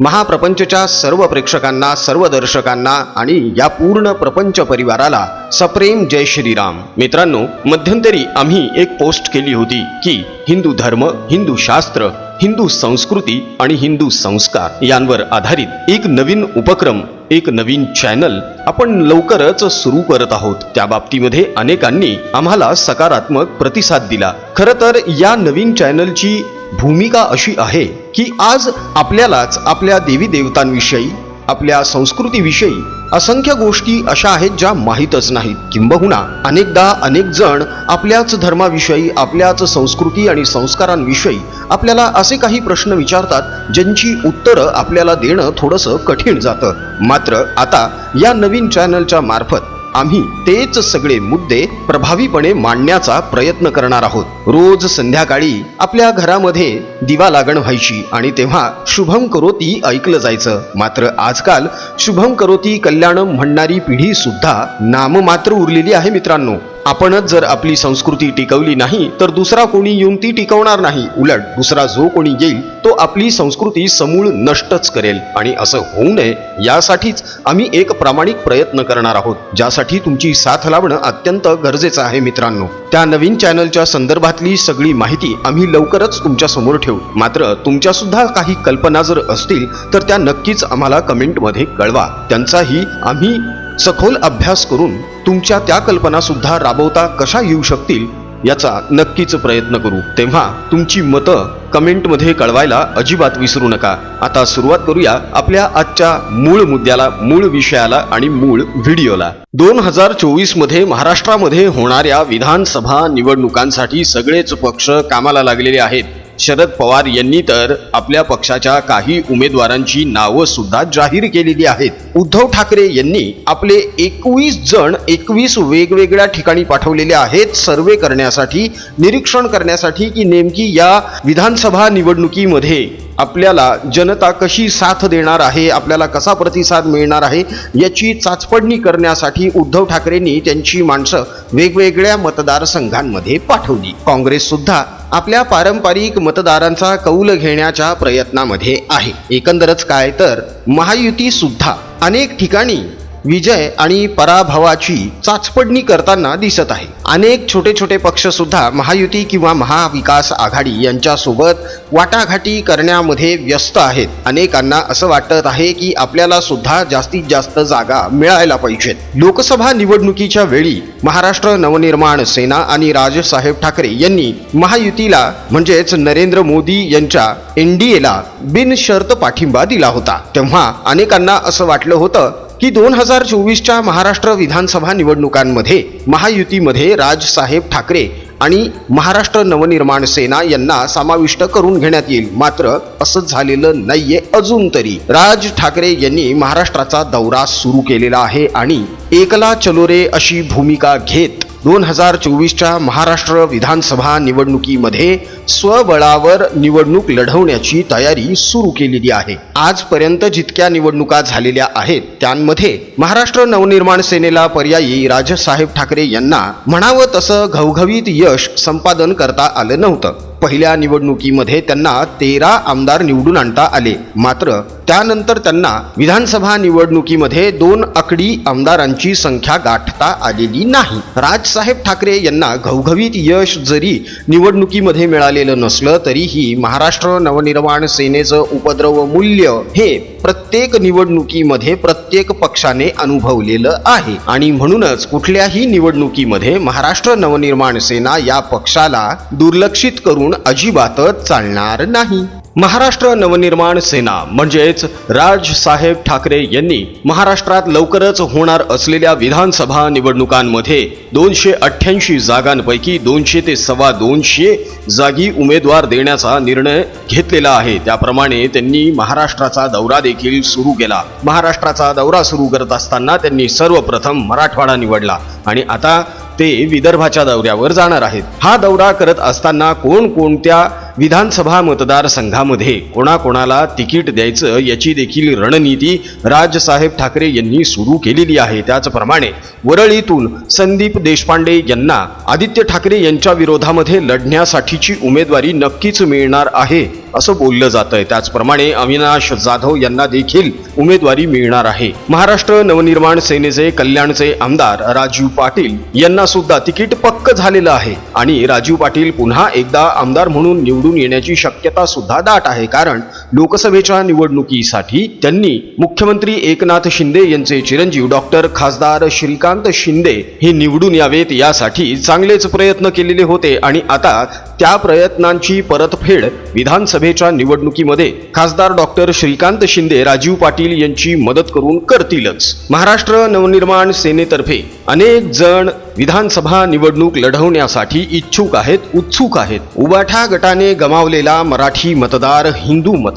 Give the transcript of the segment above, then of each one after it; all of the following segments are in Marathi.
महाप्रपंचच्या सर्व प्रेक्षकांना सर्व दर्शकांना आणि या पूर्ण प्रपंच परिवाराला सप्रेम जय श्रीराम. मित्रांनो मध्यंतरी आम्ही एक पोस्ट केली होती की हिंदू धर्म हिंदू शास्त्र हिंदू संस्कृती आणि हिंदू संस्कार यांवर आधारित एक नवीन उपक्रम एक नवीन चॅनल आपण लवकरच सुरू करत आहोत. त्या बाबतीमध्ये अनेकांनी आम्हाला सकारात्मक प्रतिसाद दिला. खरं तर या नवीन चॅनलची भूमिका अशी आहे की आज आपल्यालाच आपल्या देवी देवतांविषयी आपल्या संस्कृतीविषयी असंख्य गोष्टी अशा आहेत ज्या माहीतच नाहीत. किंबहुना अनेकदा अनेक जण आपल्याच धर्माविषयी आपल्याच संस्कृती आणि संस्कारांविषयी आपल्याला असे काही प्रश्न विचारतात ज्यांची उत्तरं आपल्याला देणं थोडंसं कठीण जातं. मात्र आता या नवीन चॅनलच्या मार्फत आम्ही तेच सगळे मुद्दे प्रभावीपणे मांडण्याचा प्रयत्न करणार आहोत. रोज संध्याकाळी आपल्या घरामध्ये दिवा लागण व्हायची आणि तेव्हा शुभम करोती ऐकलं जायचं. मात्र आजकाल शुभम करोती कल्याणम म्हणणारी पिढी सुद्धा नाममात्र उरलेली आहे मित्रांनो. आपणच जर आपली संस्कृती टिकवली नाही तर दुसरा कोणी येऊन ती टिकवणार नाही. उलट दुसरा जो कोणी येईल तो आपली संस्कृती समूळ नष्टच करेल. आणि असं होऊ नये यासाठीच आम्ही एक प्रामाणिक प्रयत्न करणार आहोत ज्यासाठी तुमची साथ लावणं अत्यंत गरजेचं आहे मित्रांनो. त्या नवीन चॅनलच्या संदर्भातली सगळी माहिती आम्ही लवकरच तुमच्यासमोर ठेवू. मात्र तुमच्या सुद्धा काही कल्पना जर असतील तर त्या नक्कीच आम्हाला कमेंटमध्ये कळवा. त्यांचाही आम्ही सखोल अभ्यास करून तुमच्या त्या कल्पना सुद्धा राबवता कशा येऊ शकतील याचा नक्कीच प्रयत्न करू. तेव्हा तुमची मतं कमेंटमध्ये कळवायला अजिबात विसरू नका. आता सुरुवात करूया आपल्या आजच्या मूळ मुद्द्याला मूळ विषयाला आणि मूळ व्हिडिओला. दोन हजार चोवीसमध्ये महाराष्ट्रामध्ये होणाऱ्या विधानसभा निवडणुकांसाठी सगळेच पक्ष कामाला लागलेले आहेत. शरद पवार यांनी तर आपल्या पक्षाच्या काही उमेदवारांची नावं सुद्धा जाहीर केलेली आहेत. उद्धव ठाकरे यांनी आपले एकवीस जण एकवीस वेगवेगळ्या ठिकाणी पाठवलेले आहेत. सर्वे करण्यासाठी निरीक्षण करण्यासाठी की नेमकी या विधानसभा निवडणुकीमध्ये आपल्याला जनता कशी साथ देणार आहे आपल्याला कसा प्रतिसाद मिळणार आहे याची चाचपडणी करण्यासाठी उद्धव ठाकरेंनी त्यांची माणसं वेगवेगळ्या मतदारसंघांमध्ये पाठवली. काँग्रेस सुद्धा आपल्या पारंपरिक मतदारांचा कौल घेण्याच्या प्रयत्नामध्ये आहे. एकंदरच काय तर महायुती सुद्धा अनेक ठिकाणी विजय आणि पराभवाची चाचपडणी करताना दिसत आहे. अनेक छोटे छोटे पक्ष सुद्धा महायुती किंवा महाविकास आघाडी यांच्यासोबत वाटाघाटी करण्यामध्ये व्यस्त आहेत. अनेकांना असं वाटत आहे की आपल्याला सुद्धा जास्तीत जास्त जागा मिळायला पाहिजेत. लोकसभा निवडणुकीच्या वेळी महाराष्ट्र नवनिर्माण सेना आणि राजसाहेब ठाकरे यांनी महायुतीला म्हणजेच नरेंद्र मोदी यांच्या एनडीएला बिनशर्त पाठिंबा दिला होता. तेव्हा अनेकांना असं वाटलं होतं की दोन हजार चोवीसच्या महाराष्ट्र विधानसभा निवडणुकांमध्ये महायुतीमध्ये राजसाहेब ठाकरे आणि महाराष्ट्र नवनिर्माण सेना यांना समाविष्ट करून घेण्यात येईल. मात्र असं झालेलं नाहीये अजून तरी. राज ठाकरे यांनी महाराष्ट्राचा दौरा सुरू केलेला आहे आणि एकला चलोरे अशी भूमिका घेत दोन हजार चोवीसच्या महाराष्ट्र विधानसभा निवडणुकीमध्ये स्वबळावर निवडणूक लढवण्याची तयारी सुरू केलेली आहे. आजपर्यंत जितक्या निवडणुका झालेल्या आहेत त्यांमध्ये महाराष्ट्र नवनिर्माण सेनेला पर्यायी राजसाहेब ठाकरे यांना म्हणावं तसं घवघवीत यश संपादन करता आलं नव्हतं. पहिल्या निवडणुकीमध्ये त्यांना तेरा आमदार निवडून आणता आले. मात्र त्यानंतर त्यांना विधानसभा निवडणुकीमध्ये दोन आकडी आमदारांची संख्या गाठता आलेली नाही. राजसाहेब ठाकरे यांना घवघवीत यश जरी निवडणुकीमध्ये मिळालेलं नसलं तरीही महाराष्ट्र नवनिर्माण सेनेचं उपद्रव मूल्य हे प्रत्येक निवडणुकीमध्ये प्रत्येक पक्षाने अनुभवलेलं आहे. आणि म्हणूनच कुठल्याही निवडणुकीमध्ये महाराष्ट्र नवनिर्माण सेना या पक्षाला दुर्लक्षित करून अजिबातच चालणार नाही. महाराष्ट्र नवनिर्माण सेना म्हणजेच राजसाहेब ठाकरे यांनी महाराष्ट्रात लवकरच होणार असलेल्या विधानसभा निवडणुकांमध्ये दोनशे अठ्ठ्याऐंशी जागांपैकी दोनशे ते सव्वा दोनशे जागी उमेदवार देण्याचा निर्णय घेतलेला आहे. त्याप्रमाणे त्यांनी महाराष्ट्राचा दौरा देखील सुरू केला. महाराष्ट्राचा दौरा सुरू करत असताना त्यांनी सर्वप्रथम मराठवाडा निवडला आणि आता ते विदर्भाच्या दौऱ्यावर जाणार आहेत. हा दौरा करत असताना कोणकोणत्या विधानसभा मतदारसंघामध्ये कोणाकोणाला तिकीट द्यायचं याची देखील रणनीती राजसाहेब ठाकरे यांनी सुरू केलेली आहे. त्याचप्रमाणे वरळीतून संदीप देशपांडे यांना आदित्य ठाकरे यांच्या विरोधामध्ये लढण्यासाठीची उमेदवारी नक्कीच मिळणार आहे असं बोललं जात आहे त्याचप्रमाणे अविनाश जाधव यांना देखील उमेदवारी मिळणार आहे. महाराष्ट्र नवनिर्माण सेनेचे कल्याणचे आमदार राजीव पाटील यांना सुद्धा तिकीट पक्क झालेलं आहे आणि राजीव पाटील पुन्हा एकदा आमदार म्हणून निवडून येण्याची शक्यता सुद्धा दाट आहे. कारण लोकसभेच्या निवडणुकीसाठी त्यांनी मुख्यमंत्री एकनाथ शिंदे यांचे चिरंजीव डॉक्टर खासदार श्रीकांत शिंदे हे निवडून यावेत यासाठी चांगलेच प्रयत्न केलेले होते आणि आता त्या प्रयत्नांची परतफेड विधानसभेच्या निवडणुकीमध्ये खासदार डॉक्टर श्रीकांत शिंदे राजीव पाटील यांची मदत करून करतीलच. महाराष्ट्र नवनिर्माण सेनेतर्फे अनेक जण विधानसभा निवडणूक लढवण्यासाठी इच्छुक आहेत उत्सुक आहेत. उबाठा गटाने गमावलेला मराठी मतदार हिंदू मतदार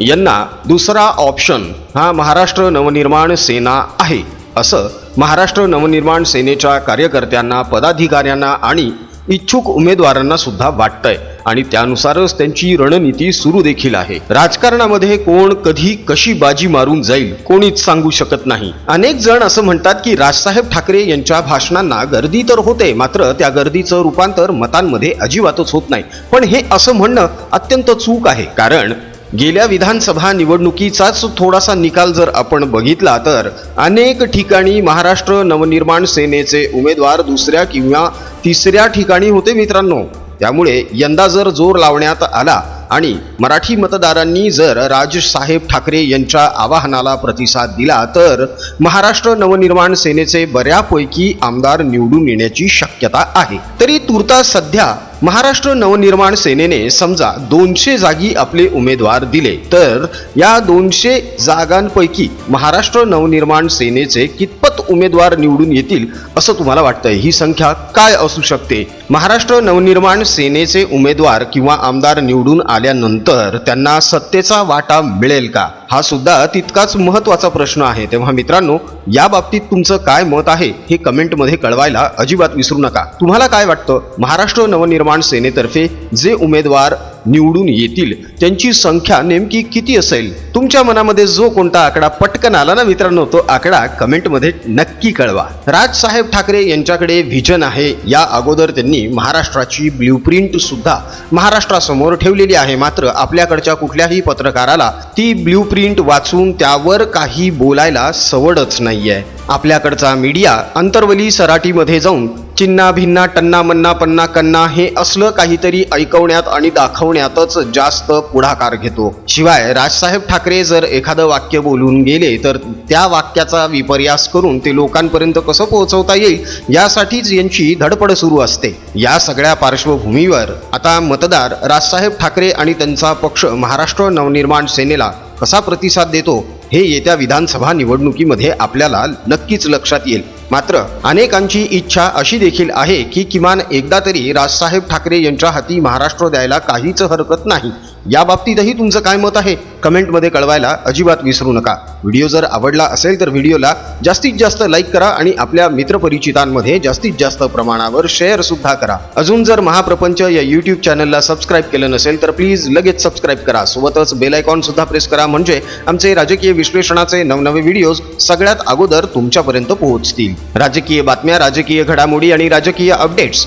यांना दुसरा ऑप्शन हा महाराष्ट्र नवनिर्माण सेना आहे. असं महाराष्ट्र नवनिर्माण सेनेच्या कार्यकर्त्यांना पदाधिकाऱ्यांना आणि इच्छुक उमेदवारांना सुद्धा वाटतंय आणि त्यानुसारच त्यांची रणनीती सुरू देखील आहे. राजकारणामध्ये कोण कधी कशी बाजी मारून जाईल कोणीच सांगू शकत नाही. अनेक जण असं म्हणतात की राजसाहेब ठाकरे यांच्या भाषणांना गर्दी तर होते मात्र त्या गर्दीचं रूपांतर मतांमध्ये अजिबातच होत नाही. पण हे असं म्हणणं अत्यंत चूक आहे. कारण गेल्या विधानसभा निवडणुकीचाच थोडासा निकाल जर आपण बघितला तर अनेक ठिकाणी महाराष्ट्र नवनिर्माण सेनेचे उमेदवार दुसऱ्या किंवा तिसऱ्या ठिकाणी होते मित्रांनो. त्यामुळे यंदा जर जोर लावण्यात आला आणि मराठी मतदारांनी जर राजसाहेब ठाकरे यांच्या आवाहनाला प्रतिसाद दिला तर महाराष्ट्र नवनिर्माण सेनेचे बऱ्यापैकी आमदार निवडून येण्याची शक्यता आहे. तरी तुर्तास सध्या महाराष्ट्र नवनिर्माण सेनेने समजा दोनशे जागी आपले उमेदवार दिले तर या दोनशे जागांपैकी महाराष्ट्र नवनिर्माण सेनेचे कितपत उमेदवार निवडून येतील असं तुम्हाला वाटतंय? ही संख्या काय असू शकते? महाराष्ट्र नवनिर्माण सेनेचे उमेदवार किंवा आमदार निवडून आल्यानंतर त्यांना सत्तेचा वाटा मिळेल का? हा सुद्धा तितकाच महत्त्वाचा प्रश्न आहे. तेव्हा मित्रांनो या बाबतीत तुमचं काय मत आहे हे कमेंटमध्ये कळवायला अजिबात विसरू नका. तुम्हाला काय वाटतं? महाराष्ट्र नवनिर्माण सेनेतर्फे जे उमेदवार निवडून येतील. त्यांची संख्या नेमकी किती असेल? तुमच्या मनामध्ये जो कोणता आकडा पटकन आला ना मित्रांनो तो आकडा कमेंटमध्ये नक्की कळवा. राजसाहेब ठाकरे यांच्याकडे व्हिजन आहे. या अगोदर त्यांनी महाराष्ट्राची ब्ल्यूप्रिंट सुद्धा महाराष्ट्रासमोर ठेवलेली आहे. मात्र आपल्याकडच्या कुठल्याही पत्रकाराला ती ब्ल्यूप्रिंट वाचून त्यावर काही बोलायला सवडच नाहीये. आपल्याकडचा मीडिया अंतर्वली सराटीमध्ये जाऊन चिन्ना भिन्ना टन्ना मन्ना पन्ना कन्ना हे असलं काहीतरी ऐकवण्यात आणि दाखवण्यातच जास्त पुढाकार घेतो. शिवाय राजसाहेब ठाकरे जर एखादं वाक्य बोलून गेले तर त्या वाक्याचा विपर्यास करून ते लोकांपर्यंत कसं पोहोचवता येईल यासाठीच यांची धडपड सुरू असते. या सगळ्या पार्श्वभूमीवर आता मतदार राजसाहेब ठाकरे आणि त्यांचा पक्ष महाराष्ट्र नवनिर्माण सेनेला कसा प्रतिसाद देतो हे येत्या विधानसभा निवडणुकीमध्ये आपल्याला नक्कीच लक्षात येईल. मात्र अनेकांची इच्छा अशी देखील आहे की किमान एकदा तरी राजसाहेब ठाकरे यांच्या हाती महाराष्ट्र द्यायला काहीच हरकत नाही. या बाबतीतही तुमचं काय मत आहे? कमेंटमध्ये कळवायला अजिबात विसरू नका. व्हिडिओ जर आवडला असेल तर व्हिडिओला जास्तीत जास्त लाईक करा आणि आपल्या मित्रपरिचितांमध्ये जास्तीत जास्त प्रमाणावर शेअर सुद्धा करा. अजून जर महाप्रपंच या यूट्यूब चॅनलला सबस्क्राईब केलं नसेल तर प्लीज लगेच सबस्क्राईब करा. सोबतच बेल आयकॉन सुद्धा प्रेस करा म्हणजे आमचे राजकीय विश्लेषणाचे नवनवे व्हिडिओज सगळ्यात अगोदर तुमच्यापर्यंत पोहोचतील. राजकीय बातम्या राजकीय घडामोडी आणि राजकीय अपडेट्स